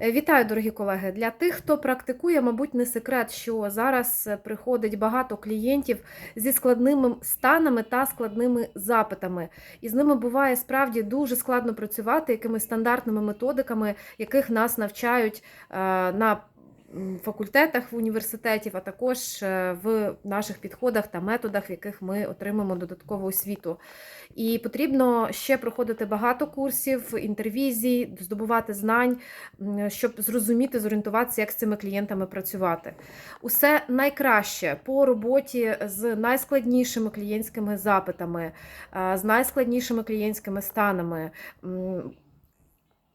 Е, Вітаю, дорогі колеги. Для тих, хто практикує, мабуть, не секрет, що зараз е, приходить багато клієнтів зі складними станами та складними запитами. І з ними буває справді дуже складно працювати якимись стандартними методиками, яких нас навчають е, на факультетах в університетів, а також е, в наших підходах та методах, в яких ми отримаємо додаткову освіту. І потрібно ще проходити багато курсів, інтервізій, здобувати знань, щоб зрозуміти, зорієнтуватися, як з цими клієнтами працювати. Усе найкраще по роботі з найскладнішими клієнтськими запитами, е, з найскладнішими клієнтськими станами.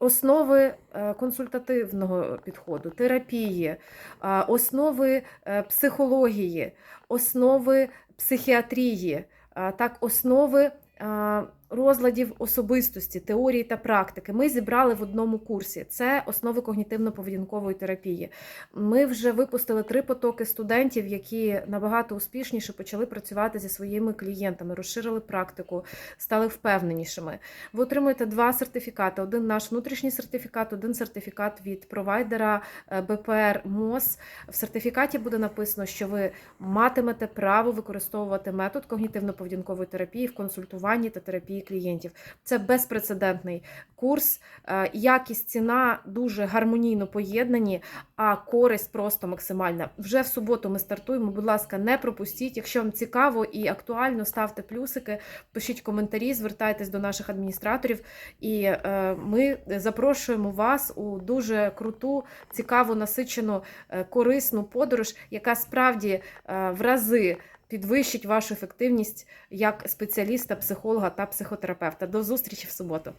Основи е, консультативного підходу, терапії, е, основи е, психології, основи психіатрії, так, основи розладів особистості, теорії та практики. Ми зібрали в одному курсі. Це основи когнітивно-поведінкової терапії. Ми вже випустили три потоки студентів, які набагато успішніше почали працювати зі своїми клієнтами, розширили практику, стали впевненішими. Ви отримуєте два сертифікати: один наш внутрішній сертифікат, один сертифікат від провайдера е, БПР МОЗ. В сертифікаті буде написано, що ви матимете право використовувати метод когнітивно-поведінкової терапії в консультуванні та терапії клієнтів. Це безпрецедентний курс. Е, Якість ціна дуже гармонійно поєднані, а користь просто максимальна. Вже в суботу ми стартуємо. Будь ласка, не пропустіть. Якщо вам цікаво і актуально, ставте плюсики, пишіть коментарі, звертайтесь до наших адміністраторів, і е, ми запрошуємо вас у дуже круту, цікаву, насичену, е, корисну подорож, яка справді в рази. Підвищить вашу ефективність як спеціаліста, психолога та психотерапевта. До зустрічі в суботу.